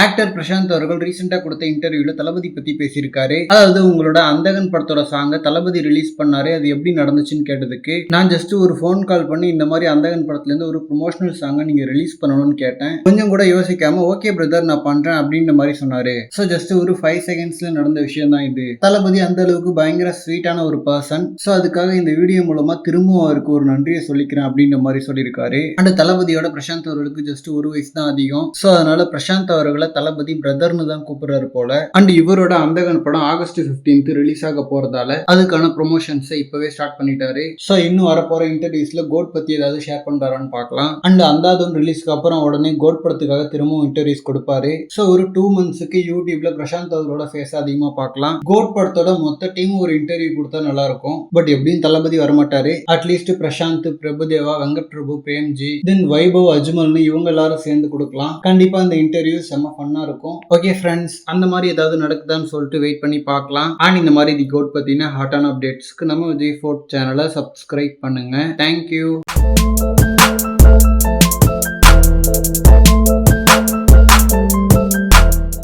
Actor Prashanth அவர்கள் ரீசெண்டாக கொடுத்த இன்டர்வியூல தளபதி பத்தி பேசியிருக்காரு. அதாவது உங்களோட அந்தகன் படத்தோட சாங்க தளபதி ரிலீஸ் பண்ணாரு. அது எப்படி நடந்துச்சுன்னு கேட்டதுக்கு நான் ஜஸ்ட் ஒரு ஃபோன் கால் பண்ணி இந்த மாதிரி அந்தகன் படத்துல இருந்து ஒரு ப்ரொமோஷனல் சாங்கை நீங்க ரிலீஸ் பண்ணணும்னு கேட்டேன். கொஞ்சம் கூட யோசிக்காம ஓகே பிரதர் நான் பண்றேன் அப்படின்ற மாதிரி சொன்னாரு. ஸோ ஜஸ்ட் ஒரு ஃபைவ் செகண்ட்ஸ்ல நடந்த விஷயம் தான் இது. தளபதி அந்த அளவுக்கு பயங்கர ஸ்வீட்டான ஒரு பர்சன் ஸோ அதுக்காக இந்த வீடியோ மூலமா திரும்பவும் அவருக்கு ஒரு நன்றியை சொல்லிக்கிறேன் அப்படின்ற மாதிரி சொல்லியிருக்காரு. அண்ட் தளபதியோட பிரசாந்த் அவர்களுக்கு ஜஸ்ட் ஒரு வயசு தான் அதிகம். ஸோ அதனால பிரசாந்த் அவர்களை தளபதி பிரதர்னு தான் கூப்பிடுறாரு போல. அண்ட் இவரோட அந்தகன் படம் ஆகஸ்ட் 15th ரிலீஸ் ஆக போறதால அதுக்கான ப்ரொமோஷன்ஸை இப்பவே ஸ்டார்ட் பண்ணிட்டாரு. ஸோ இன்னும் வரப்போற இன்டர்வியூஸ்ல கோட் பத்தி ஏதாவது ஷேர் பண்றாரான்னு பார்க்கலாம். அண்ட் அந்தாதுன் ரிலீஸ்க்கு அப்புறம் உடனே கோட் படத்துக்காக திரும்பவும் இன்டர்வியூஸ் கொடுப்பாரு. ஸோ ஒரு டூ மந்த்ஸுக்கு யூடியூப்ல பிரசாந்த் அவரோட ஃபேஸ் அதிகமா பார்க்கலாம். கோட் படத்தோட மொத்த டீம் ஒரு இன்டர்வியூ கொடுத்தா நல்லா இருக்கும். பட் எப்படியும் Thalapathy வரமாட்டாரு. At least Prashanth Prabhudeva Venkat Prabhu Premji then Vaibhav அஜ்மல்னு இவங்க எல்லாரும் சேர்ந்து கொடுக்கலாம். கண்டிப்பா இந்த இன்டர்வியூ செம்ம ஃபன்னாக இருக்கும். ஓகே ஃப்ரெண்ட்ஸ் அந்த மாதிரி ஏதாவது நடக்குதான்னு சொல்லிட்டு வெயிட் பண்ணி பார்க்கலாம். அண்ட் இந்த மாதிரி தி கோட் பார்த்தீங்கன்னா ஹாட்டான அப்டேட்ஸ்க்கு நம்ம விஜய் ஃபோர்ட் சேனலை சப்ஸ்கிரைப் பண்ணுங்கள் தேங்க்யூ